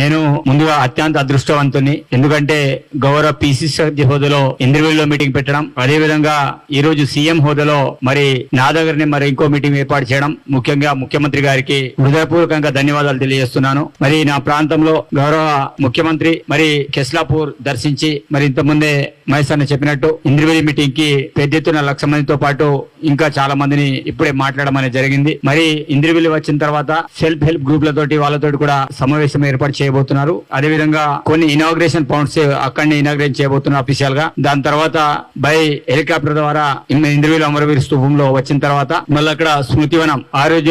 నేను ముందుగా అత్యంత అదృష్టవంతుని ఎందుకంటే గౌరవ పిసిసి హోదాలో ఇంద్రవెల్లిలో మీటింగ్ పెట్టడం అదే విధంగా ఈ రోజు సీఎం హోదాలో మరి నా దగ్గరనే మరి ఇంకో మీటింగ్ ఏర్పాటు చేయడం ముఖ్యంగా ముఖ్యమంత్రి గారికి హృదయపూర్వకంగా ధన్యవాదాలు తెలియజేస్తున్నాను. మరి నా ప్రాంతంలో గౌరవ ముఖ్యమంత్రి మరి కెస్లాపూర్ దర్శించి మరి ఇంతకుముందే మహేష్ అన్న చెప్పినట్టు ఇంద్రవేలి మీటింగ్కి పెద్ద ఎత్తున లక్ష మందితో పాటు ఇంకా చాలా మందిని ఇప్పుడే మాట్లాడడం అనేది జరిగింది. మరి ఇంద్రవేలి వచ్చిన తర్వాత సెల్ఫ్ హెల్ప్ గ్రూప్ల తోటి వాళ్ళతోటి కూడా సమావేశం ఏర్పాటు చేయబోతున్నారు. అదే విధంగా కొన్ని ఇనాగ్రేషన్ పౌండ్స్ అక్కడనే ఇనాగ్రేట్ చేయబోతున్నారు అఫీషియల్గా. దాని తర్వాత బై హెలికాప్టర్ ద్వారా ఇన్- అమరవీరు స్థూపంలో వచ్చిన తర్వాత మళ్ళీ అక్కడ స్మృతివనం ఆ రోజు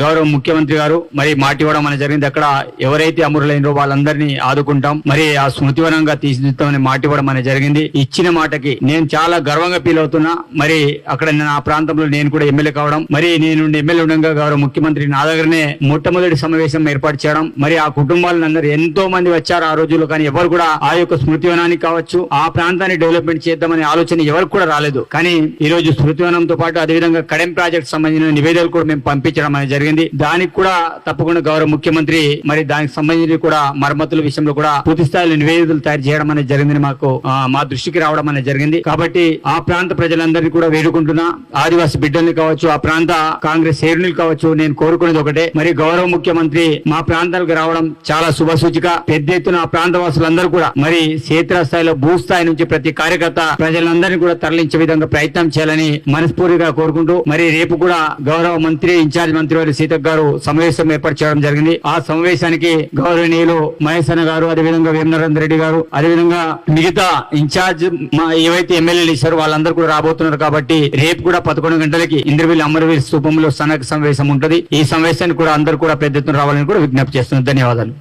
గౌరవ ముఖ్యమంత్రి గారు మరి మాట ఇవ్వడం అనేది జరిగింది. అక్కడ ఎవరైతే అమరులైనరో వాళ్ళందరినీ ఆదుకుంటాం. మరి ఆ స్మృతివనంగా తీర్చిదిద్దామని మాట ఇవ్వడం అనేది జరిగింది. ఇచ్చిన మాటకి నేను చాలా గర్వంగా ఫీల్ అవుతున్నా. మరి అక్కడ నా ప్రాంతంలో నేను కూడా ఎమ్మెల్యే కావడం మరి నేను ఎమ్మెల్యే ఉండగా గౌరవ ముఖ్యమంత్రి నా దగ్గరనే మొట్టమొదటి సమావేశం ఏర్పాటు చేయడం మరి ఆ కుటుంబాలను అందరూ ఎంతో మంది వచ్చారు ఆ రోజుల్లో కానీ ఎవరు కూడా ఆ యొక్క స్మృతివనానికి కావచ్చు ఆ ప్రాంతాన్ని డెవలప్మెంట్ చేద్దామనే ఆలోచన ఎవరికి కూడా రాలేదు. కానీ ఈ రోజు స్మృతివనంతో పాటు అదేవిధంగా కడెం ప్రాజెక్ట్ సంబంధించిన నివేదికలు కూడా మేము పంపించడం అనేది జరిగింది. దానికి కూడా తప్పకుండా గౌరవ ముఖ్యమంత్రి మరి దానికి సంబంధించి కూడా మరమ్మతుల విషయంలో కూడా పూర్తి స్థాయిలో నివేదికలు తయారు చేయడం అనేది జరిగింది మాకు మా దృష్టికి రావడం అనేది జరిగింది. కాబట్టి ఆ ప్రాంత ప్రజలందరినీ కూడా వేడుకుంటున్నా. ఆదివాసీ బిడ్డల్ని కావచ్చు ఆ ప్రాంత కాంగ్రెస్ శ్రేణులు కావచ్చు నేను కోరుకునేది ఒకటే. మరి గౌరవ ముఖ్యమంత్రి మా ప్రాంతాలకు రావడం చాలా శుభ సూచిక పెద్ద ఎత్తున ప్రాంతవాసులందరూ ప్రాంత వాసులందరూ కూడా మరి క్షేత్ర స్థాయిలో భూస్థాయి నుంచి ప్రతి కార్యకర్త ప్రజలందరినీ కూడా తరలించే విధంగా ప్రయత్నం చేయాలని మనస్ఫూర్తిగా కోరుకుంటూ మరి రేపు కూడా గౌరవ మంత్రి ఇన్ఛార్జ్ మంత్రి వారి సీతక్ గారు సమావేశం ఏర్పాటు చేయడం జరిగింది. ఆ సమావేశానికి గౌరవనీయులు మహేష్ అన్న గారు అదేవిధంగా వేమనరేంద్ర రెడ్డి గారు అదేవిధంగా మిగతా ఇన్ఛార్జ్ మా ఏవైతే ఎమ్మెల్యేలు ఇచ్చారో వాళ్ళందరూ కూడా రాబోతున్నారు కాబట్టి రేపు కూడా పదకొండు గంటలకి ఇంద్రవీల్ అమరవీర్ స్థూపంలో సనక సమావేశం ఉంటుంది. ఈ సమావేశానికి కూడా అందరూ కూడా పెద్ద ఎత్తున రావాలని కూడా విజ్ఞప్తి చేస్తున్నారు ధన్యవాదాలు.